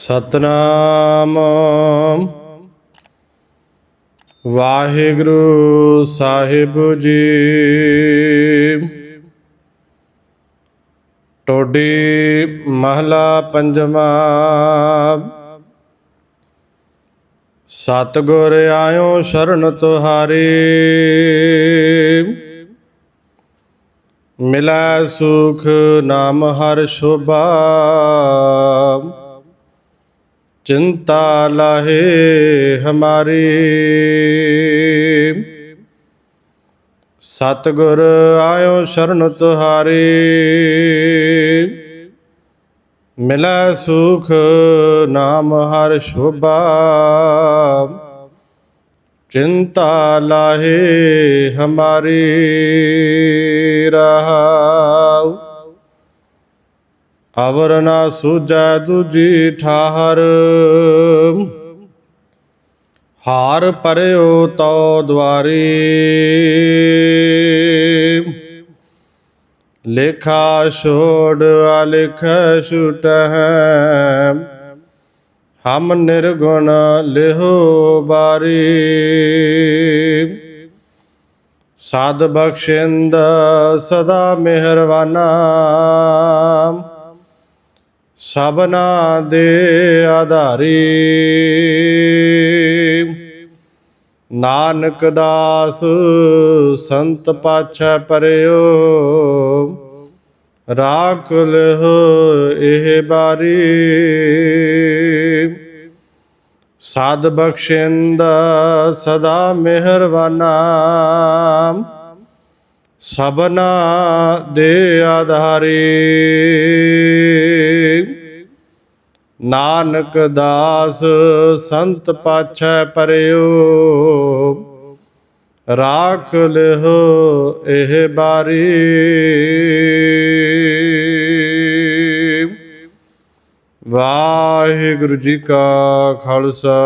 ਸਤਨਾਮ। ਵਾਹਿਗੁਰੂ ਸਾਹਿਬ ਜੀ। ਟੋਡੀ ਮਹਲਾ ਪੰਜਵਾ। ਸਤਗੁਰ ਆਇਓ ਸ਼ਰਨ ਤੁਹਾਰੀ। ਮਿਲੈ ਸੁਖ ਨਾਮ ਹਰ ਸ਼ੋਭਾ। ਚਿੰਤਾ ਲਾਹੇ ਹਮਾਰੀ। ਸਤਗੁਰ ਆਇਓ ਸ਼ਰਨ ਤੁਹਾਰੀ। ਮਿਲੈ ਸੁਖ ਨਾਮ ਹਰ ਸ਼ੋਭਾ। ਚਿੰਤਾ ਲਾਹੇ ਹਮਾਰੀ ਰਹਾਉ ਅਵਰ ਨਾ ਸੂਜੈ ਦੂਜੀ ਠਾਹਰ। ਹਾਰ ਪਰਿਓ ਤੋ ਦਵਾਰੀ ਲੇਖਾ ਛੋੜ ਅਲਿਖ ਛੁਟਹਿ। ਹਮ ਨਿਰਗੁਣ ਲਿਹੋ ਬਾਰੀ। ਸਾਧ ਬਖਸ਼ਿੰਦ ਸਦਾ ਮਿਹਰਵਾਨਾ। ਸਭਨਾ ਦੇ ਆਧਾਰੀ। ਨਾਨਕ ਦਾਸ ਸੰਤ ਪਾਛੈ ਪਰਿਓ। ਰਾਖ ਲਹੁ ਇਹ ਬਾਰੀ। ਸਾਧ ਬਖਸ਼ਿੰਦ ਸਦਾ ਮਿਹਰਵਾਨਾ ਸਭਨਾ ਦੇ ਆਧਾਰੀ। ਨਾਨਕ ਦਾਸ ਸੰਤ ਪਾਛੈ ਪਰਿਓ ਰਾਖ ਲਿਹੁ ਇਹ ਬਾਰੀ। ਵਾਹਿਗੁਰੂ ਜੀ ਕਾ ਖਾਲਸਾ।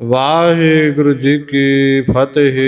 ਵਾਹਿਗੁਰੂ ਜੀ ਕੀ ਫਤਿਹ।